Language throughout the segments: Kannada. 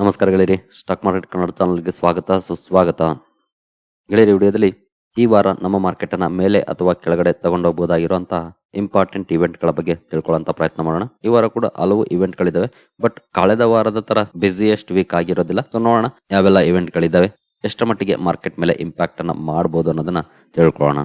ನಮಸ್ಕಾರ ಗೆಳೆಯರಿ. ಸ್ಟಾಕ್ ಮಾರ್ಕೆಟ್ ಕನ್ನಡ ಚಾನಲ್ಗೆ ಸ್ವಾಗತ, ಸುಸ್ವಾಗತ. ಗೆಳೆಯರಿ, ವಿಡಿಯೋದಲ್ಲಿ ಈ ವಾರ ನಮ್ಮ ಮಾರ್ಕೆಟ್ ಅನ್ನ ಮೇಲೆ ಅಥವಾ ಕೆಳಗಡೆ ತಗೊಂಡೋಗಬಹುದಾಗಿರುವಂತಹ ಇಂಪಾರ್ಟೆಂಟ್ ಇವೆಂಟ್ಗಳ ಬಗ್ಗೆ ತಿಳ್ಕೊಳ್ಳುವಂತ ಪ್ರಯತ್ನ ಮಾಡೋಣ. ಈ ವಾರ ಕೂಡ ಹಲವು ಇವೆಂಟ್ಗಳಿದ್ದಾವೆ ಬಟ್ ಕಳೆದ ವಾರದ ತರ ಬಿಸಿಯೆಸ್ಟ್ ವೀಕ್ ಆಗಿರೋದಿಲ್ಲ. ಸೊ ನೋಡೋಣ ಯಾವೆಲ್ಲ ಇವೆಂಟ್ಗಳಿದ್ದಾವೆ ಎಷ್ಟರ ಮಟ್ಟಿಗೆ ಮಾರ್ಕೆಟ್ ಮೇಲೆ ಇಂಪ್ಯಾಕ್ಟ್ ಅನ್ನ ಮಾಡಬಹುದು ಅನ್ನೋದನ್ನ ತಿಳ್ಕೊಳ್ಳೋಣ.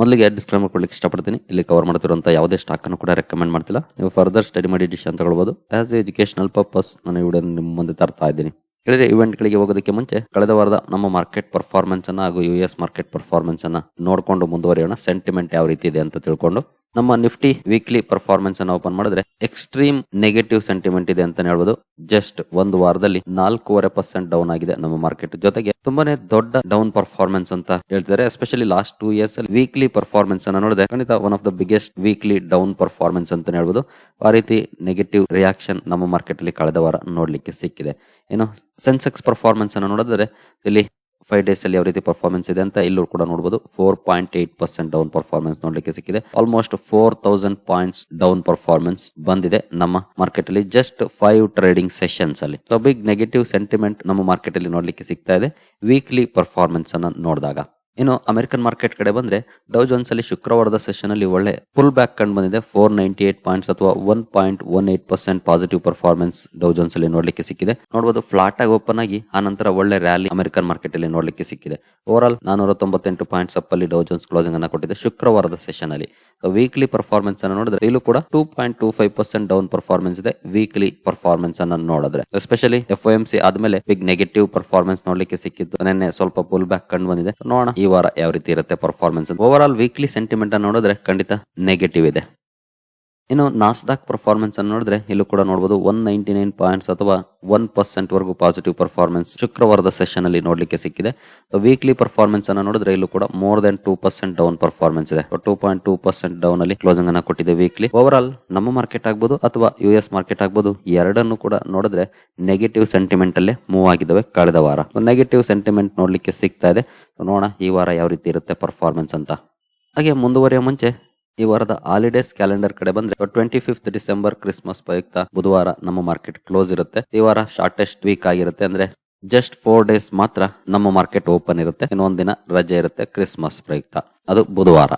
ಮೊದಲಿಗೆ ಡಿಸ್ಕ್ಲೈಮರ್ ಕೊಡ್ಲಿಕ್ಕೆ ಇಷ್ಟಪಡ್ತೀನಿ. ಇಲ್ಲಿ ಕವರ್ ಮಾಡ್ತಿರುವಂತಹ ಯಾವುದೇ ಸ್ಟಾಕ್ ಅನ್ನು ಕೂಡ ರೆಕಮೆಂಡ್ ಮಾಡ್ತಿಲ್ಲ. ನೀವು ಫರ್ದರ್ ಸ್ಟಡಿ ಮಾಡಿ ಡಿಶ್ ಅಂತ ಹೇಳ್ಬೋದು ಆಸ್ ಎಜುಕೇಶನಲ್ ಪರ್ಪಸ್ ನಾನು ವಿಡಿಯೋ ನಿಮ್ಮ ಮುಂದೆ ತರ್ತಾ ಇದ್ದೀನಿ. ಹೇಳಿದ್ರೆ ಇವೆಂಟ್ ಗಳಿಗೆ ಹೋಗೋದಕ್ಕೆ ಮುಂಚೆ ಕಳೆದ ವಾರದ ನಮ್ಮ ಮಾರ್ಕೆಟ್ ಪರ್ಫಾರ್ಮೆನ್ಸ್ ಅನ್ನ ಹಾಗೂ ಯು ಎಸ್ ಮಾರ್ಕೆಟ್ ಪರ್ಫಾರ್ಮೆನ್ಸ್ ಅನ್ನ ನೋಡ್ಕೊಂಡು ಮುಂದುವರಿಯೋಣ. ಸೆಂಟಿಮೆಂಟ್ ಯಾವ ರೀತಿ ಇದೆ ಅಂತ ತಿಳ್ಕೊಂಡು. ನಮ್ಮ ನಿಫ್ಟಿ ವೀಕ್ಲಿ ಪರ್ಫಾರ್ಮೆನ್ಸ್ ಅನ್ನು ಓಪನ್ ಮಾಡಿದ್ರೆ ಎಕ್ಸ್ಟ್ರೀಮ್ ನೆಗೆಟಿವ್ ಸೆಂಟಿಮೆಂಟ್ ಇದೆ ಅಂತ ಹೇಳ್ಬೋದು. ಜಸ್ಟ್ ಒಂದು ವಾರದಲ್ಲಿ ನಾಲ್ಕೂವರೆ ಪರ್ಸೆಂಟ್ ಡೌನ್ ಆಗಿದೆ ನಮ್ಮ ಮಾರ್ಕೆಟ್ ಜೊತೆಗೆ ತುಂಬಾನೇ ದೊಡ್ಡ ಡೌನ್ ಪರ್ಫಾರ್ಮೆನ್ಸ್ ಅಂತ ಹೇಳ್ತಿದ್ದಾರೆ. ಎಸ್ಪೆಷಲಿ ಲಾಸ್ಟ್ ಟೂ ಇಯರ್ಸ್ ಅಲ್ಲಿ ವೀಕ್ಲಿ ಪರ್ಫಾರ್ಮೆನ್ಸ್ ಅನ್ನು ನೋಡಿದ್ರೆ ಖಂಡಿತ one of the biggest weekly down performance ಅಂತ ಹೇಳ್ಬೋದು. ಆ ರೀತಿ ನೆಗೆಟಿವ್ ರಿಯಾಕ್ಷನ್ ನಮ್ಮ ಮಾರ್ಕೆಟ್ ಅಲ್ಲಿ ಕಳೆದ ವಾರ ನೋಡ್ಲಿಕ್ಕೆ ಸಿಕ್ಕಿದೆ. ಏನು ಸೆನ್ಸೆಕ್ಸ್ ಪರ್ಫಾರ್ಮೆನ್ಸ್ ಅನ್ನು ನೋಡಿದ್ರೆ ಇಲ್ಲಿ ಫೈವ್ ಡೇಸ್ ಅಲ್ಲಿ ಯಾವ ರೀತಿ ಪರ್ಫಾರ್ಮೆನ್ಸ್ ಇದೆ ಅಂತ ಇಲ್ಲೂ ಕೂಡ ನೋಡಬಹುದು four point eight percent down performance ನೋಡ್ಲಿಕ್ಕೆ ಸಿಕ್ಕಿದೆ. Almost four thousand points down performance ಬಂದಿದೆ ನಮ್ಮ ಮಾರ್ಕೆಟ್ ಅಲ್ಲಿ. ಜಸ್ಟ್ ಫೈವ್ ಟ್ರೇಡಿಂಗ್ ಸೆಷನ್ಸ್ ಅಲ್ಲಿ. ಬಿಗ್ ನೆಗೆಟಿವ್ ಸೆಂಟಿಮೆಂಟ್ ನಮ್ಮ ಮಾರ್ಕೆಟ್ ಅಲ್ಲಿ ನೋಡ್ಲಿಕ್ಕೆ ಸಿಗ್ತಾ ಇದೆ. ವೀಕ್ಲಿ ಪರ್ಫಾರ್ಮೆನ್ಸ್ ಅನ್ನ ನೋಡಿದಾಗ. ಇನ್ನು ಅಮೆರಿಕನ್ ಮಾರ್ಕೆಟ್ ಕಡೆ ಬಂದ್ರೆ ಡೌ ಜೋನ್ಸ್ ಅಲ್ಲಿ ಶುಕ್ರವಾರದ ಸೆಷನ್ ಅಲ್ಲಿ ಒಳ್ಳೆ ಪುಲ್ ಬ್ಯಾಕ್ ಕಂಡು ಬಂದಿದೆ. ಫೋರ್ ನೈಂಟಿ ಏಟ್ ಪಾಯಿಂಟ್ಸ್ ಅಥವಾ one point one eight percent positive performance Dow Jones ಅಲ್ಲಿ ನೋಡ್ಲಿಕ್ಕೆ ಸಿಕ್ಕಿದೆ. ನೋಡಬಹುದು ಫ್ಲಾಟ್ ಆಗಿ ಓಪನ್ ಆಗಿ ಆ ನಂತರ ಒಳ್ಳೆ ರ್ಯಾಲಿ ಅಮೆರಿಕನ್ ಮಾರ್ಕೆಟ್ ಅಲ್ಲಿ ನೋಡ್ಲಿಕ್ಕೆ ಸಿಕ್ಕಿದೆ. ಓವರ್ ಆಲ್ ನಾನೂರ ತೊಂಬತ್ತೆಂಟು ಪಾಯಿಂಟ್ಸ್ ಅಪ್ ಅಲ್ಲಿ ಡೌ ಜೋನ್ಸ್ ಕ್ಲೋಸಿಂಗ್ ಅನ್ನ ಕೊಟ್ಟಿದೆ ಶುಕ್ರವಾರದ ಸೆಷನ್ ಅಲ್ಲಿ. ವೀಕ್ಲಿ ಪರ್ಫಾರ್ಮೆನ್ಸ್ ಅನ್ನು ನೋಡಿದ್ರೆ ಇಲ್ಲೂ ಕೂಡ two point two five percent down performance ಇದೆ ವೀಕ್ಲಿ ಪರ್ಫಾರ್ಮೆನ್ಸ್ ಅನ್ನು ನೋಡಿದ್ರೆ. ಎಸ್ಪೆಷಲಿ ಎಫ್ ಎಂ ಸಿ ಆದ್ಮೇಲೆ ಬಿಗ್ ನೆಗೆಟಿವ್ ಪರ್ಫಾರ್ಮೆನ್ಸ್ ನೋಡ್ಲಿಕ್ಕೆ ಸಿಕ್ಕಿದ್ದು. ನಿನ್ನೆ ಸ್ವಲ್ಪ ಪುಲ್ ಬ್ಯಾಕ್ ಕಂಡು ಬಂದಿದೆ. ನೋಡೋಣ ಈ ವಾರ ಯಾವ ರೀತಿ ಇರುತ್ತೆ performance overall weekly sentiment ನೋಡಿದ್ರೆ ಖಂಡಿತ ನೆಗೆಟಿವ್ ಇದೆ. ಇನ್ನು ನಾಸ್ದಾಕ್ ಪರ್ಫಾರ್ಮೆನ್ಸ್ ಅನ್ನು ನೋಡಿದ್ರೆ ಇಲ್ಲೂ ಕೂಡ ನೋಡಬಹುದು ಒನ್ ನೈಂಟಿ ನೈನ್ ಪಾಯಿಂಟ್ಸ್ ಅಥವಾ ಒನ್ ಪರ್ಸೆಂಟ್ ವರೆಗೂ ಪಾಸಿಟಿವ್ ಪರ್ಫಾರ್ಮೆನ್ಸ್ ಶುಕ್ರವಾರದ ಸೆಷನ್ ಅಲ್ಲಿ ನೋಡಲಿಕ್ಕೆ ಸಿಕ್ಕಿದೆ. ವೀಕ್ಲಿ ಪರ್ಫಾರ್ಮೆನ್ಸ್ ಅನ್ನು ನೋಡಿದ್ರೆ ಇಲ್ಲೂ ಕೂಡ more than two percent down performance ಇದೆ. Two point two percent down ಅಲ್ಲಿ ಕ್ಲೋಸಿಂಗ್ ಅನ್ನು ಕೊಟ್ಟಿದೆ ವೀಕ್ಲಿ ಓವರ್ ಆಲ್ ನಮ್ಮ ಮಾರ್ಕೆಟ್ ಆಗ್ಬೋದು ಅಥವಾ ಯು ಎಸ್ ಮಾರ್ಕೆಟ್ ಆಗ್ಬೋದು, ಎರಡನ್ನು ಕೂಡ ನೋಡಿದ್ರೆ ನೆಗೆಟಿವ್ ಸೆಂಟಿಮೆಂಟ್ ಅಲ್ಲೇ ಮೂವ್ ಆಗಿದ್ದಾವೆ ಕಳೆದ ವಾರ. ನೆಗೆಟಿವ್ ಸೆಂಟಿಮೆಂಟ್ ನೋಡ್ಲಿಕ್ಕೆ ಸಿಗ್ತಾ ಇದೆ. ನೋಡೋಣ ಈ ವಾರ ಯಾವ ರೀತಿ ಇರುತ್ತೆ ಪರ್ಫಾರ್ಮೆನ್ಸ್ ಅಂತ. ಹಾಗೆ ಮುಂದುವರಿಯೋ ಮುಂಚೆ ಈ ವಾರದ ಹಾಲಿಡೇಸ್ ಕ್ಯಾಲೆಂಡರ್ ಕಡೆ ಬಂದ್ರೆ ಟ್ವೆಂಟಿ ಫಿಫ್ತ್ ಡಿಸೆಂಬರ್ ಕ್ರಿಸ್ಮಸ್ ಪ್ರಯುಕ್ತ ಬುಧವಾರ ನಮ್ಮ ಮಾರ್ಕೆಟ್ ಕ್ಲೋಸ್ ಇರುತ್ತೆ. ಈ ವಾರ ಶಾರ್ಟೆಸ್ಟ್ ವೀಕ್ ಆಗಿರುತ್ತೆ ಅಂದ್ರೆ ಜಸ್ಟ್ ಫೋರ್ ಡೇಸ್ ಮಾತ್ರ ನಮ್ಮ ಮಾರ್ಕೆಟ್ ಓಪನ್ ಇರುತ್ತೆ. ಇನ್ನೊಂದ್ ದಿನ ರಜೆ ಇರುತ್ತೆ ಕ್ರಿಸ್ಮಸ್ ಪ್ರಯುಕ್ತ. ಅದು ಬುಧವಾರ.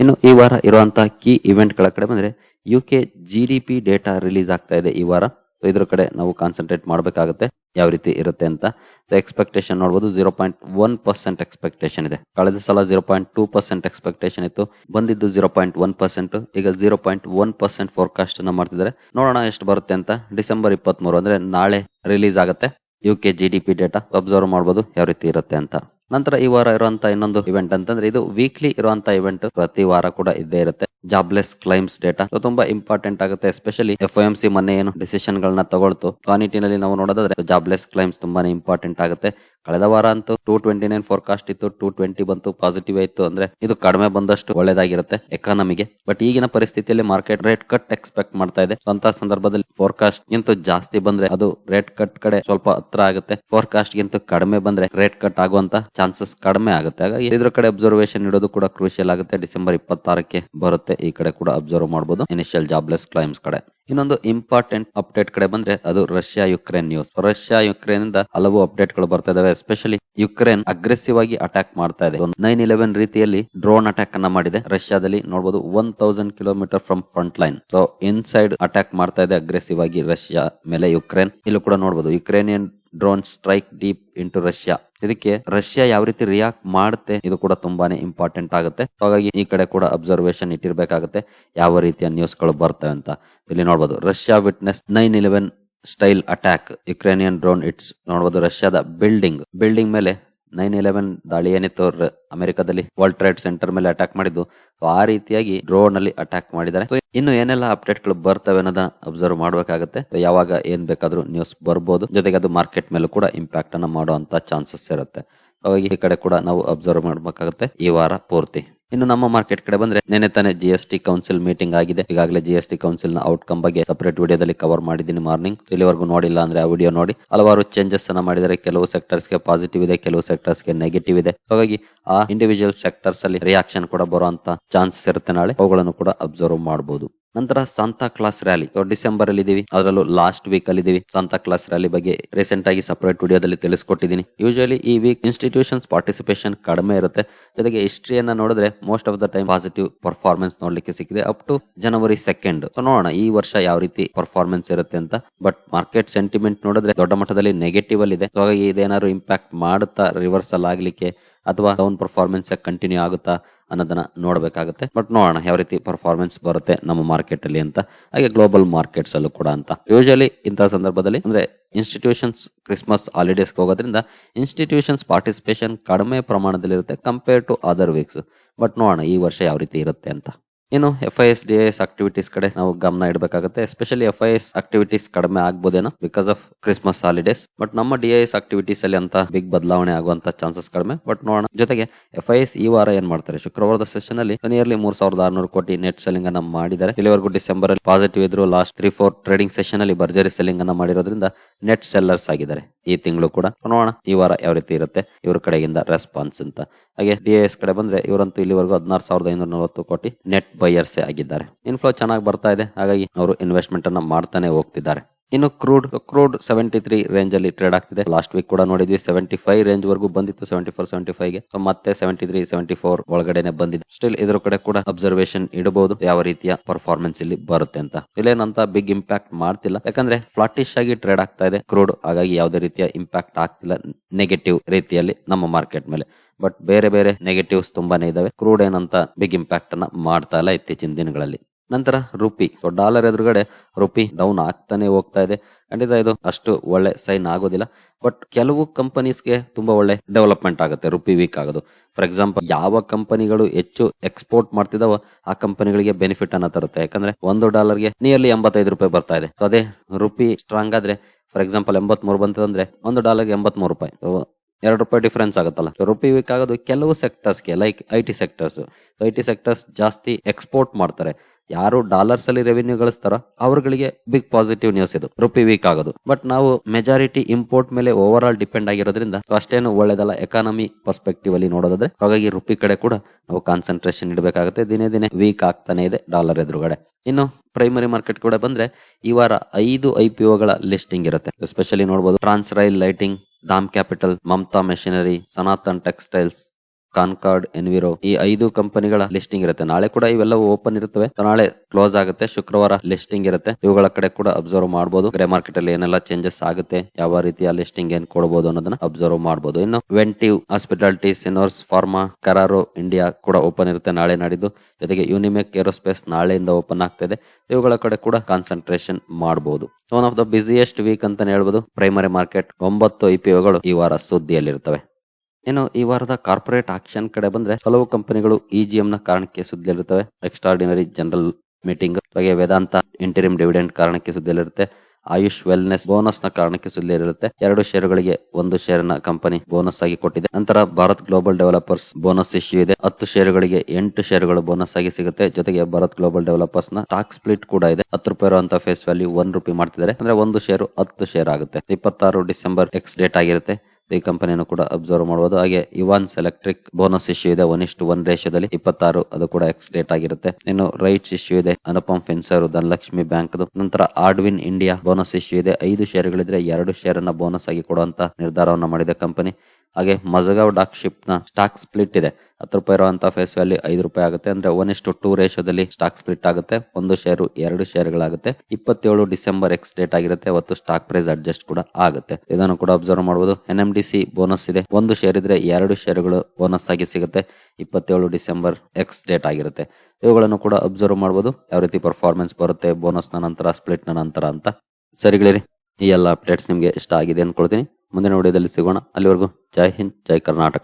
ಇನ್ನು ಈ ವಾರ ಇರುವಂತಹ ಕೀ ಇವೆಂಟ್ಗಳ ಕಡೆ ಬಂದ್ರೆ U K G D P data release ಆಗ್ತಾ ಇದೆ ಈ ವಾರ. So, ಇದ್ರ ಕಡೆ ನಾವು ಕಾನ್ಸಂಟ್ರೇಟ್ ಮಾಡಬೇಕಾಗುತ್ತೆ ಯಾವ ರೀತಿ ಇರುತ್ತೆ ಅಂತ. ಎಕ್ಸ್ಪೆಕ್ಟೇಷನ್ ನೋಡಬಹುದು zero point one percent expectation ಇದೆ. ಕಳೆದ ಸಲ zero point two percent expectation ಇತ್ತು. ಬಂದಿದ್ದು ಜೀರೋ ಪಾಯಿಂಟ್ ಒನ್ ಪರ್ಸೆಂಟ್ ಈಗ zero point one percent forecast ಅನ್ನ ಮಾಡ್ತಿದ್ದಾರೆ. ನೋಡೋಣ ಎಷ್ಟು ಬರುತ್ತೆ ಅಂತ ಡಿಸೆಂಬರ್ ಇಪ್ಪತ್ತ್ ಮೂರು ಅಂದ್ರೆ ನಾಳೆ ರಿಲೀಸ್ ಆಗುತ್ತೆ. U K G D P data observe ಮಾಡಬಹುದು ಯಾವ ರೀತಿ ಇರುತ್ತೆ ಅಂತ. ನಂತರ ಈ ವಾರ ಇರುವಂತಹ ಇನ್ನೊಂದು ಇವೆಂಟ್ ಅಂತಂದ್ರೆ ಇದು ವೀಕ್ಲಿ ಇರುವಂತಹ ಇವೆಂಟ್ ಪ್ರತಿ ವಾರ ಕೂಡ ಇದ್ದೇ ಇರುತ್ತೆ. ಜಾಬ್ಲೆಸ್ ಕ್ಲೈಮ್ಸ್ ಡೇಟಾ ತುಂಬಾ ಇಂಪಾರ್ಟೆಂಟ್ ಆಗುತ್ತೆ ಎಸ್ಪೆಷಲಿ ಎಫ್ ಎಂ ಸಿ ಮೊನ್ನೆ ಏನು ಡಿಸಿಷನ್ ಗಳನ್ನ ತಗೊಳ್ತು. ಆ ನಿಟ್ಟಿನಲ್ಲಿ ನಾವು ನೋಡೋದಾದ್ರೆ ಜಾಬ್ಲೆಸ್ ಕ್ಲೈಮ್ಸ್ ತುಂಬಾನೇ ಇಂಪಾರ್ಟೆಂಟ್ ಆಗುತ್ತೆ. ಕಳೆದ ವಾರ ಅಂತೂ ಟೂ ಟ್ವೆಂಟಿ ನೈನ್ ಫೋರ್ಕಾಸ್ಟ್ ಇತ್ತು ಟೂ ಟ್ವೆಂಟಿ ಬಂತು ಪಾಸಿಟಿವ್ ಆಯ್ತು ಅಂದ್ರೆ ಇದು ಕಡಿಮೆ ಬಂದಷ್ಟು ಒಳ್ಳೇದಾಗಿರುತ್ತೆ ಎಕಾನಮಿಗೆ ಬಟ್ ಈಗಿನ ಪರಿಸ್ಥಿತಿಯಲ್ಲಿ ಮಾರ್ಕೆಟ್ ರೇಟ್ ಕಟ್ ಎಕ್ಸ್ಪೆಕ್ಟ್ ಮಾಡ್ತಾ ಇದೆ. ಅಂತ ಸಂದರ್ಭದಲ್ಲಿ ಫೋರ್ಕಾಸ್ಟ್ ಗಿಂತ ಜಾಸ್ತಿ ಬಂದ್ರೆ ಅದು ರೇಟ್ ಕಟ್ ಕಡೆ ಸ್ವಲ್ಪ ಹತ್ರ ಆಗುತ್ತೆ. ಫೋರ್ಕಾಸ್ಟ್ ಗಿಂತ ಕಡಿಮೆ ಬಂದ್ರೆ ರೇಟ್ ಕಟ್ ಆಗುವಂತ ಚಾನ್ಸಸ್ ಕಡಿಮೆ ಆಗುತ್ತೆ. ಹಾಗಾಗಿ ಇದ್ರ ಕಡೆ ಅಬ್ಸರ್ವೇಷನ್ ಇಡೋದು ಕೂಡ ಕ್ರೂಷಿಯಲ್ ಆಗುತ್ತೆ. ಡಿಸೆಂಬರ್ ಇಪ್ಪತ್ತಾರಕ್ಕೆ ಬರುತ್ತೆ. ಈ ಕಡೆ ಕೂಡ ಅಬ್ಸರ್ವ್ ಮಾಡಬಹುದು ಇನಿಷಿಯಲ್ ಜಾಬ್ಲೆಸ್ ಕ್ಲೈಮ್ಸ್ ಕಡೆ. ಇನ್ನೊಂದು ಇಂಪಾರ್ಟೆಂಟ್ ಅಪ್ಡೇಟ್ ಕಡೆ ಬಂದ್ರೆ ಅದು Russia Ukraine news Russia Ukraine ಇಂದ ಹಲವು ಅಪ್ಡೇಟ್ಗಳು ಬರ್ತಾ ಇದಾವೆ. ಎಸ್ಪೆಷಲಿ ಯುಕ್ರೇನ್ ಅಗ್ರೆಸಿವ್ ಆಗಿ ಅಟ್ಯಾಕ್ ಮಾಡ್ತಾ ಇದೆ. ನೈನ್ ಇಲೆವೆನ್ ರೀತಿಯಲ್ಲಿ ಡ್ರೋನ್ ಅಟ್ಯಾಕ್ ಅನ್ನ ಮಾಡಿದೆ. ರಷ್ಯಾದಲ್ಲಿ ನೋಡಬಹುದು one thousand kilometre from front line so inside attack ಮಾಡ್ತಾ ಇದೆ ಅಗ್ರೆಸಿವ್ ಆಗಿ ರಷ್ಯಾ ಮೇಲೆ ಯುಕ್ರೇನ್ ಇಲ್ಲೂ ಕೂಡ ನೋಡಬಹುದು Ukrainian drone strike deep into Russia ಇದಕ್ಕೆ ರಷ್ಯಾ ಯಾವ ರೀತಿ ರಿಯಾಕ್ಟ್ ಮಾಡುತ್ತೆ, ಇದು ಕೂಡ ತುಂಬಾನೇ ಇಂಪಾರ್ಟೆಂಟ್ ಆಗುತ್ತೆ. ಹಾಗಾಗಿ ಈ ಕಡೆ ಕೂಡ ಅಬ್ಸರ್ವೇಷನ್ ಇಟ್ಟಿರ್ಬೇಕಾಗುತ್ತೆ, ಯಾವ ರೀತಿಯ ನ್ಯೂಸ್ಗಳು ಬರ್ತವೆ ಅಂತ. ಇಲ್ಲಿ ನೋಡಬಹುದು Russia witness nine eleven style attack Ukrainian drone it's ನೋಡಬಹುದು ರಷ್ಯಾದ ಬಿಲ್ಡಿಂಗ್ ಬಿಲ್ಡಿಂಗ್ ಮೇಲೆ ನೈನ್ ಇಲೆವೆನ್ ದಾಳಿ ಏನಿತ್ತು ಅವ್ರ ಅಮೆರಿಕದಲ್ಲಿ ವರ್ಲ್ಡ್ ಟ್ರೇಡ್ ಸೆಂಟರ್ ಮೇಲೆ ಅಟ್ಯಾಕ್ ಮಾಡಿದ್ದು. ಆ ರೀತಿಯಾಗಿ ಡ್ರೋನ್ ಅಲ್ಲಿ ಅಟ್ಯಾಕ್ ಮಾಡಿದ್ದಾರೆ. ಇನ್ನು ಏನೆಲ್ಲ ಅಪ್ಡೇಟ್ಗಳು ಬರ್ತವೆ ಅನ್ನೋದನ್ನ ಅಬ್ಸರ್ವ್ ಮಾಡಬೇಕಾಗುತ್ತೆ. ಯಾವಾಗ ಏನ್ ಬೇಕಾದ್ರೂ ನ್ಯೂಸ್ ಬರ್ಬೋದು. ಜೊತೆಗೆ ಅದು ಮಾರ್ಕೆಟ್ ಮೇಲೂ ಕೂಡ ಇಂಪ್ಯಾಕ್ಟ್ ಅನ್ನ ಮಾಡುವಂತ ಚಾನ್ಸಸ್ ಇರುತ್ತೆ. ಹಾಗಾಗಿ ಈ ಕಡೆ ಕೂಡ ನಾವು ಅಬ್ಸರ್ವ್ ಮಾಡಬೇಕಾಗುತ್ತೆ. ಈ ವಾರ ಪೂರ್ತಿ. ಇನ್ನು ನಮ್ಮ ಮಾರ್ಕೆಟ್ ಕಡೆ ಬಂದ್ರೆ ನೆನೆ ತಾನೇ ಜಿ ಟಿ ಕೌನ್ಸಿಲ್ ಮೀಟಿಂಗ್ ಆಗಿದೆ. ಈಗಾಗಲೇ ಜಿ ಟಿ ಕೌನ್ಸಿಲ್ನ ಔಟ್ಕಮ್ ಬಗ್ಗೆ ಸಪರೇಟ್ ವಿಡಿಯೋದಲ್ಲಿ ಕವರ್ ಮಾಡಿದ್ದೀನಿ ಮಾರ್ನಿಂಗ್ ಇಲ್ಲಿವರೆಗೂ ನೋಡಿಲ್ಲ ಅಂದ್ರೆ ಆ ವಿಡಿಯೋ ನೋಡಿ. ಹಲವಾರು ಚೇಂಜಸ್ ಅನ್ನ ಮಾಡಿದರೆ ಕೆಲವು ಸೆಕ್ಟರ್ಸ್ಗೆ ಪಾಸಿಟಿವ್ ಇದೆ, ಕೆಲವು ಸೆಕ್ಟರ್ಸ್ಗೆ ನೆಗೆಟಿವ್ ಇದೆ. ಹಾಗಾಗಿ ಆ ಇಂಡಿವಿಜುವಲ್ ಸೆಕ್ಟರ್ಸ್ ಅಲ್ಲಿ ರಿಯಾಕ್ಷನ್ ಕೂಡ ಬರುವಂತ ಚಾನ್ಸಸ್ ಇರುತ್ತೆ ನಾಳೆ. ಅವುಗಳನ್ನು ಕೂಡ ಅಬ್ಸರ್ವ್ ಮಾಡಬಹುದು ನಂತರ ಸಾಂತಾ ಕ್ಲಾಸ್ ರ್ಯಾಲಿ ಡಿಸೆಂಬರ್ ಅಲ್ಲಿ ಇದೀವಿ. ಅದರಲ್ಲೂ ಲಾಸ್ಟ್ ವೀಕ್ ಅಲ್ಲಿ ಇದೀವಿ. ಸಾಂತಾ ಕ್ಲಾಸ್ ರ್ಯಾಲಿ ಬಗ್ಗೆ ರೀಸೆಂಟ್ ಆಗಿ ಸಪರೇಟ್ ವಿಡಿಯೋದಲ್ಲಿ ತಿಳಿಸ್ಕೊಟ್ಟಿದ್ದೀನಿ ಯೂಶಲಿ ಈ ವೀಕ್ ಇನ್ಸ್ಟಿಟ್ಯೂಷನ್ಸ್ ಪಾರ್ಟಿಸಿಪೇಷನ್ ಕಡಿಮೆ ಇರುತ್ತೆ. ಜೊತೆಗೆ ಹಿಸ್ಟ್ರಿಯನ್ನ ನೋಡಿದ್ರೆ most of the time positive performance ನೋಡ್ಲಿಕ್ಕೆ ಸಿಕ್ಕಿದೆ. ಅಪ್ ಟು ಜನವರಿ ಸೆಕೆಂಡ್ ನೋಡೋಣ ಈ ವರ್ಷ ಯಾವ ರೀತಿ ಪರ್ಫಾರ್ಮೆನ್ಸ್ ಇರುತ್ತೆ ಅಂತ. ಬಟ್ ಮಾರ್ಕೆಟ್ ಸೆಂಟಿಮೆಂಟ್ ನೋಡಿದ್ರೆ ದೊಡ್ಡ ಮಟ್ಟದಲ್ಲಿ ನೆಗೆಟಿವ್ ಅಲ್ಲಿ ಇದೆ. ಹಾಗಾಗಿ ಇದೇನಾದ್ರು ಇಂಪ್ಯಾಕ್ಟ್ ಮಾಡುತ್ತಾ ರಿವರ್ಸಲ್ ಆಗ್ಲಿಕ್ಕೆ ಅಥವಾ ಅವನ್ ಪರ್ಫಾರ್ಮೆನ್ಸ್ ಕಂಟಿನ್ಯೂ ಆಗುತ್ತಾ ಅನ್ನೋದನ್ನ ನೋಡಬೇಕಾಗುತ್ತೆ. ಬಟ್ ನೋಡೋಣ, ಯಾವ ರೀತಿ ಪರ್ಫಾರ್ಮೆನ್ಸ್ ಬರುತ್ತೆ ನಮ್ಮ ಮಾರ್ಕೆಟ್ ಅಲ್ಲಿ ಅಂತ, ಹಾಗೆ ಗ್ಲೋಬಲ್ ಮಾರ್ಕೆಟ್ಸ್ ಅಲ್ಲೂ ಕೂಡ ಅಂತ. ಯೂಶಲಿ ಇಂತಹ ಸಂದರ್ಭದಲ್ಲಿ ಅಂದ್ರೆ ಇನ್ಸ್ಟಿಟ್ಯೂಷನ್ಸ್ ಕ್ರಿಸ್ಮಸ್ ಹಾಲಿಡೇಸ್ ಹೋಗೋದ್ರಿಂದ ಇನ್ಸ್ಟಿಟ್ಯೂಷನ್ಸ್ ಪಾರ್ಟಿಸಿಪೇಷನ್ ಕಡಿಮೆ ಪ್ರಮಾಣದಲ್ಲಿ ಇರುತ್ತೆ compare to other weeks but ನೋಡೋಣ, ಈ ವರ್ಷ ಯಾವ ರೀತಿ ಇರುತ್ತೆ ಅಂತ. ಇನ್ನು F I S D S activities ಕಡೆ ನಾವು ಗಮನ ಇಡಬೇಕಾಗುತ್ತೆ. Especially F I S activities ಕಡಿಮೆ ಆಗ್ಬೋದೇನೋ because of Christmas holidays but ನಮ್ಮ ಡಿ ಎಸ್ ಆಕ್ಟಿವಿಟೀಸ್ ಅಲ್ಲಿ ಅಂತ ಬಿಗ್ ಬದಲಾವಣೆ ಆಗುವಂತ ಚಾನ್ಸಸ್ ಕಡಿಮೆ. ಬಟ್ ನೋಡೋಣ. ಜೊತೆಗೆ ಎಫ್ ಐ ಎಸ್ ಈ ವಾರ ಏನ್ ಮಾಡ್ತಾರೆ? ಶುಕ್ರವಾರದ ಸೆಷನ್ ಅಲ್ಲಿ ನಿಯರ್ಲಿ ಮೂರ್ ಸಾವಿರದ ಆರ್ನೂರು ಕೋಟಿ ನೆಟ್ ಸೆಲ್ಲಿಂಗ್ ಅನ್ನ ಮಾಡಿದ್ದಾರೆ. ಇಲ್ಲಿವರೆಗೂ ಡಿಸೆಂಬರ್ ಅಲ್ಲಿ ಪಾಸಿಟಿವ್ ಇದ್ರು. Last three four trading session ಅಲ್ಲಿ ಭರ್ಜರಿ ಸೆಲ್ಲಿಂಗ್ ಅನ್ನ ಮಾಡಿರೋದ್ರಿಂದ ನೆಟ್ ಸೆಲ್ಲರ್ಸ್ ಆಗಿದ್ದಾರೆ. ಈ ತಿಂಗಳು ಕೂಡ. ನೋಡೋಣ. ಈ ವಾರ ಯಾವ ರೀತಿ ಇರುತ್ತೆ. ಇವ್ರ ಕಡೆಯಿಂದ ರೆಸ್ಪಾನ್ಸ್ ಅಂತ. ಹಾಗೆ ಡಿ ಎಸ್ ಕಡೆ ಬಂದ್ರೆ ಇವರಂತೂ ಇಲ್ಲಿವರೆಗೂ ಹದಿನಾರು ಸಾವಿರದ ಐನೂರ ನಲವತ್ತು ಕೋಟಿ ನೆಟ್ ಬೈಯರ್ಸ್ ಆಗಿದ್ದಾರೆ. ಇನ್ಫ್ಲೋ ಚೆನ್ನಾಗಿ ಬರ್ತಾ ಇದೆ. ಹಾಗಾಗಿ ಅವರು ಇನ್ವೆಸ್ಟ್ಮೆಂಟ್ ಅನ್ನ ಮಾಡ್ತಾನೆ ಹೋಗ್ತಿದ್ದಾರೆ. ಇನ್ನು crude crude seventy three range ಅಲ್ಲಿ ಟ್ರೇಡ್ ಆಗ್ತಿದೆ. ಲಾಸ್ಟ್ ವೀಕ್ ಕೂಡ ನೋಡಿದ್ವಿ ಸೆವೆಂಟಿ ಫೈವ್ ರೇಂಜ್ ವರೆಗೂ ಬಂದಿತ್ತು ಸೆವೆಂಟಿ ಫೋರ್ ಸೆವೆಂಟಿ ಫೈವ್ಗೆ ಮತ್ತೆ ಸೆವೆಂಟಿ ತ್ರೀ ಸೆವೆಂಟಿ ಫೋರ್ ಒಳಗಡೆ ಬಂದಿದೆ. ಸ್ಟಿಲ್ ಇದ್ರ ಕಡೆ ಕೂಡ ಅಬ್ಸರ್ವೇಷನ್ ಇಡಬಹುದು, ಯಾವ ರೀತಿಯ ಪರ್ಫಾರ್ಮೆನ್ಸ್ ಇಲ್ಲಿ ಬರುತ್ತೆ ಅಂತ. ಇಲ್ಲೇನಂತ ಬಿಗ್ ಇಂಪ್ಯಾಕ್ಟ್ ಮಾಡ್ತಿಲ್ಲ. ಯಾಕಂದ್ರೆ ಫ್ಲಾಟಿಶ್ ಆಗಿ ಟ್ರೇಡ್ ಆಗ್ತಾ ಇದೆ. ಕ್ರೂಡ್ ಹಾಗಾಗಿ ಯಾವುದೇ ರೀತಿಯ ಇಂಪ್ಯಾಕ್ಟ್ ಆಗ್ತಿಲ್ಲ. ನೆಗೆಟಿವ್ ರೀತಿಯಲ್ಲಿ ನಮ್ಮ ಮಾರ್ಕೆಟ್ ಮೇಲೆ. ಬಟ್ ಬೇರೆ ಬೇರೆ ನೆಗೆಟಿವ್ಸ್ ತುಂಬಾನೇ ಇದಾವೆ. ಕ್ರೂಡ್ ಏನಂತ ಬಿಗ್ ಇಂಪ್ಯಾಕ್ಟ್ ಅನ್ನ ಮಾಡ್ತಾ ಇಲ್ಲ ಇತ್ತೀಚಿನ ದಿನಗಳಲ್ಲಿ. ನಂತರ ರುಪಿ ಡಾಲರ್ ಎದುರುಗಡೆ ರುಪಿ ಡೌನ್ ಆಗ್ತಾನೆ ಹೋಗ್ತಾ ಇದೆ. ಖಂಡಿತ ಇದು ಅಷ್ಟು ಒಳ್ಳೆ ಸೈನ್ ಆಗೋದಿಲ್ಲ. ಬಟ್ ಕೆಲವು ಕಂಪನೀಸ್ಗೆ ತುಂಬಾ ಒಳ್ಳೆ ಡೆವಲಪ್ಮೆಂಟ್ ಆಗುತ್ತೆ, ರುಪಿ ವೀಕ್ ಆಗೋದು. ಫಾರ್ ಎಕ್ಸಾಂಪಲ್ ಯಾವ ಕಂಪನಿಗಳು ಹೆಚ್ಚು ಎಕ್ಸ್ಪೋರ್ಟ್ ಮಾಡ್ತಿದಾವೋ ಆ ಕಂಪನಿಗಳಿಗೆ ಬೆನಿಫಿಟ್ ಅನ್ನ ತರುತ್ತೆ. ಯಾಕಂದ್ರೆ ಒಂದು ಡಾಲರ್ಗೆ ನಿಯರ್ಲಿ ಎಂಬತ್ತೈದು ರೂಪಾಯಿ ಬರ್ತಾ ಇದೆ. ಅದೇ ರುಪಿ ಸ್ಟ್ರಾಂಗ್ ಆದ್ರೆ ಫಾರ್ ಎಕ್ಸಾಂಪಲ್ ಎಂಬತ್ ಮೂರು ಬಂತಂದ್ರೆ ಒಂದು ಡಾಲರ್ಗೆ ಎಂಬತ್ ಮೂರು ರೂಪಾಯಿ. ಎರಡು ರೂಪಾಯಿ ಡಿಫರೆನ್ಸ್ ಆಗುತ್ತಲ್ಲ. ರುಪಿ ವೀಕ್ ಆಗೋದು ಕೆಲವು ಸೆಕ್ಟರ್ಸ್ಗೆ like I T sectors I T sectors ಜಾಸ್ತಿ ಎಕ್ಸ್ಪೋರ್ಟ್ ಮಾಡ್ತಾರೆ. ಯಾರು ಡಾಲರ್ಸ್ ಅಲ್ಲಿ ರೆವಿನ್ಯೂ ಗಳಿಸ್ತಾರೋ ಅವ್ರಗಳಿಗೆ ಬಿಗ್ ಪಾಸಿಟಿವ್ ನ್ಯೂಸ್ ಇದು. ರುಪಿ ವೀಕ್ ಆಗೋದು. ಬಟ್ ನಾವು ಮೆಜಾರಿಟಿ ಇಂಪೋರ್ಟ್ ಮೇಲೆ ಓವರ್ ಆಲ್ ಡಿಪೆಂಡ್ ಆಗಿರೋದ್ರಿಂದ ಅಷ್ಟೇನು ಒಳ್ಳೇದಲ್ಲ. ಎಕಾನಮಿ ಪರ್ಸ್ಪೆಕ್ಟಿವ್ ಅಲ್ಲಿ ನೋಡೋದಾದ್ರೆ ಹಾಗಾಗಿ ರುಪಿ ಕಡೆ ಕೂಡ ನಾವು ಕಾನ್ಸಂಟ್ರೇಷನ್ ಇಡಬೇಕಾಗುತ್ತೆ. ದಿನೇ ದಿನೇ ವೀಕ್ ಆಗ್ತಾನೆ ಇದೆ ಡಾಲರ್ ಎದುರುಗಡೆ. ಇನ್ನು ಪ್ರೈಮರಿ ಮಾರ್ಕೆಟ್ ಕೂಡ ಬಂದ್ರೆ ಈ ವಾರ ಐದು ಐ ಪಿ ಲಿಸ್ಟಿಂಗ್ ಇರುತ್ತೆ. ಎಸ್ಪೆಷಲಿ ನೋಡಬಹುದು Transrail Lighting DAM Capital Mamata machinery Sanathan textiles Concord, Enviro ಈ ಐದು ಕಂಪನಿಗಳ ಲಿಸ್ಟಿಂಗ್ ಇರುತ್ತೆ. ನಾಳೆ ಕೂಡ ಇವೆಲ್ಲವೂ ಓಪನ್ ಇರುತ್ತವೆ. ನಾಳೆ ಕ್ಲೋಸ್ ಆಗುತ್ತೆ. ಶುಕ್ರವಾರ ಲಿಸ್ಟಿಂಗ್ ಇರುತ್ತೆ. ಇವುಗಳ ಕಡೆ ಕೂಡ ಅಬ್ಸರ್ವ್ ಮಾಡಬಹುದು ಗ್ರೇ ಮಾರ್ಕೆಟ್ ಅಲ್ಲಿ ಏನೆಲ್ಲ ಚೇಂಜಸ್ ಆಗುತ್ತೆ, ಯಾವ ರೀತಿಯ ಲಿಸ್ಟಿಂಗ್ ಏನ್ ಕೊಡಬಹುದು ಅನ್ನೋದನ್ನ ಅಬ್ಸರ್ವ್ ಮಾಡಬಹುದು ಇನ್ನು Ventive Hospitality Senores Pharma Carraro India ಕೂಡ ಓಪನ್ ಇರುತ್ತೆ ನಾಳೆ ನಾಡಿದ್ದು. ಜೊತೆಗೆ ಯೂನಿಮೆಕ್ ಏರೋಸ್ಪೇಸ್ ನಾಳೆಯಿಂದ ಓಪನ್ ಆಗ್ತಾ ಇದೆ ಇವುಗಳ ಕಡೆ ಕೂಡ ಕಾನ್ಸಂಟ್ರೇಷನ್ ಮಾಡಬಹುದು one of the busiest week ಅಂತಾನೆ ಹೇಳ್ಬೋದು. ಪ್ರೈಮರಿ ಮಾರ್ಕೆಟ್ ಒಂಬತ್ತು ಐಪಿಒಗಳು ಈ ವಾರ ಸುದ್ದಿಯಲ್ಲಿರ್ತವೆ. ಇನ್ನು ಈ ವಾರದ ಕಾರ್ಪೊರೇಟ್ ಆಕ್ಷನ್ ಕಡೆ ಬಂದ್ರೆ ಹಲವು ಕಂಪನಿಗಳು ಇಜಿಎಂ ನ ಕಾರಣಕ್ಕೆ ಸುದ್ದಿಯಲ್ಲಿರುತ್ತವೆ. ಎಕ್ಸ್ಟ್ರಾರ್ಡಿನರಿ ಜನರಲ್ ಮೀಟಿಂಗ್ ಹಾಗೆ ವೇದಾಂತ ಇಂಟರಿಮ್ ಡಿವಿಡೆಂಡ್ ಕಾರಣಕ್ಕೆ ಸುದ್ದಿಯಲ್ಲಿರುತ್ತೆ. ಆಯುಷ್ ವೆಲ್ನೆಸ್ ಬೋನಸ್ನ ಕಾರಣಕ್ಕೆ ಸುದ್ದಿಯಲ್ಲಿರುತ್ತೆ. ಎರಡು ಶೇರುಗಳಿಗೆ ಒಂದು ಶೇರ್ನ ಕಂಪನಿ ಬೋನಸ್ ಆಗಿ ಕೊಟ್ಟಿದೆ. ನಂತರ Bharat global developers bonus issue ಇದೆ. ಹತ್ತು ಶೇರುಗಳಿಗೆ ಎಂಟು ಶೇರುಗಳು ಬೋನಸ್ ಆಗಿ ಸಿಗುತ್ತೆ. ಜೊತೆಗೆ ಭಾರತ್ ಗ್ಲೋಬಲ್ ಡೆವಲಪರ್ಸ್ನ ಸ್ಟಾಕ್ ಸ್ಪ್ಲಿಟ್ ಕೂಡ ಇದೆ. ಹತ್ತು ರೂಪಾಯಿ ಇರುವಂತಹ ಫೇಸ್ ವ್ಯಾಲ್ಯೂ ಒನ್ ರೂಪಿ ಮಾಡ್ತಿದ್ದಾರೆ. ಅಂದ್ರೆ ಒಂದು ಶೇರು ಹತ್ತು ಶೇರ್ ಆಗುತ್ತೆ. ಇಪ್ಪತ್ತಾರು ಡಿಸೆಂಬರ್ ಎಕ್ಸ್ ಡೇಟ್ ಆಗಿರುತ್ತೆ. ಈ ಕಂಪನಿಯನ್ನು ಕೂಡ ಅಬ್ಸರ್ವ್ ಮಾಡಬಹುದು ಹಾಗೆ ಇವಾನ್ಸ್ ಎಲೆಕ್ಟ್ರಿಕ್ ಬೋನಸ್ ಇಶ್ಯೂ ಇದೆ. ಒನ್ ಇಷ್ಟು ಒನ್ ರೇಷದಲ್ಲಿ ಇಪ್ಪತ್ತಾರು, ಅದು ಕೂಡ ಎಕ್ಸ್ ಡೇಟ್ ಆಗಿರುತ್ತೆ. ಇನ್ನು ರೈಟ್ಸ್ ಇಶ್ಯೂ ಇದೆ. ಅನುಪಮ್ ಫಿನ್ಸರ್ ಧನಲಕ್ಷ್ಮಿ ಬ್ಯಾಂಕ್ ನಂತರ ಆಡ್ವಿನ್ ಇಂಡಿಯಾ ಬೋನಸ್ ಇಶ್ಯೂ ಇದೆ. ಐದು ಶೇರ್ಗಳಿದ್ರೆ ಎರಡು ಶೇರ್ ಅನ್ನ ಬೋನಸ್ ಆಗಿ ಕೊಡುವಂತ ನಿರ್ಧಾರವನ್ನು ಮಾಡಿದೆ ಕಂಪನಿ. ಹಾಗೆ ಮಜಗಾವ್ ಡಾಕ್ ಶಿಪ್ನ ಸ್ಟಾಕ್ ಸ್ಪ್ಲಿಟ್ ಇದೆ. ಹತ್ತು ರೂಪಾಯಿ ಇರುವಂತಹ ಫೇಸ್ ವ್ಯಾಲ್ಯೂ ಐದು ರೂಪಾಯಿ ಆಗುತ್ತೆ. ಅಂದ್ರೆ ಒನ್ ಇಷ್ಟು ಟೂ ರೇಷೋದಲ್ಲಿ ಸ್ಟಾಕ್ ಸ್ಪ್ಲಿಟ್ ಆಗುತ್ತೆ. ಒಂದು ಶೇರು ಎರಡು ಶೇರ್ಗಳಾಗುತ್ತೆ ಇಪ್ಪತ್ತೇಳು ಡಿಸೆಂಬರ್ ಎಕ್ಸ್ ಡೇಟ್ ಆಗಿರುತ್ತೆ. ಅವತ್ತು ಸ್ಟಾಕ್ ಪ್ರೈಸ್ ಅಡ್ಜಸ್ಟ್ ಕೂಡ ಆಗುತ್ತೆ. ಇದನ್ನು ಕೂಡ ಅಬ್ಸರ್ವ್ ಮಾಡಬಹುದು N M D C bonus ಇದೆ. ಒಂದು ಶೇರ್ ಇದ್ರೆ ಎರಡು ಶೇರ್ಗಳು ಬೋನಸ್ ಆಗಿ ಸಿಗುತ್ತೆ. ಇಪ್ಪತ್ತೇಳು ಡಿಸೆಂಬರ್ ಎಕ್ಸ್ ಡೇಟ್ ಆಗಿರುತ್ತೆ. ಇವುಗಳನ್ನು ಕೂಡ ಅಬ್ಸರ್ವ್ ಮಾಡಬಹುದು ಯಾವ ರೀತಿ ಪರ್ಫಾರ್ಮೆನ್ಸ್ ಬರುತ್ತೆ ಬೋನಸ್ನ ನಂತರ ಸ್ಪ್ಲಿಟ್ನ ನಂತರ ಅಂತ. ಸರಿಗಳಿರಿ ಈ ಎಲ್ಲ ಅಪ್ಡೇಟ್ಸ್ ನಿಮಗೆ ಇಷ್ಟ ಆಗಿದೆ ಅಂದ್ಕೊಳ್ತೀನಿ. ಮುಂದಿನ ವಿಡಿಯೋದಲ್ಲಿ ಸಿಗೋಣ. ಅಲ್ಲಿವರೆಗೂ ಜೈ ಹಿಂದ್, ಜೈ ಕರ್ನಾಟಕ.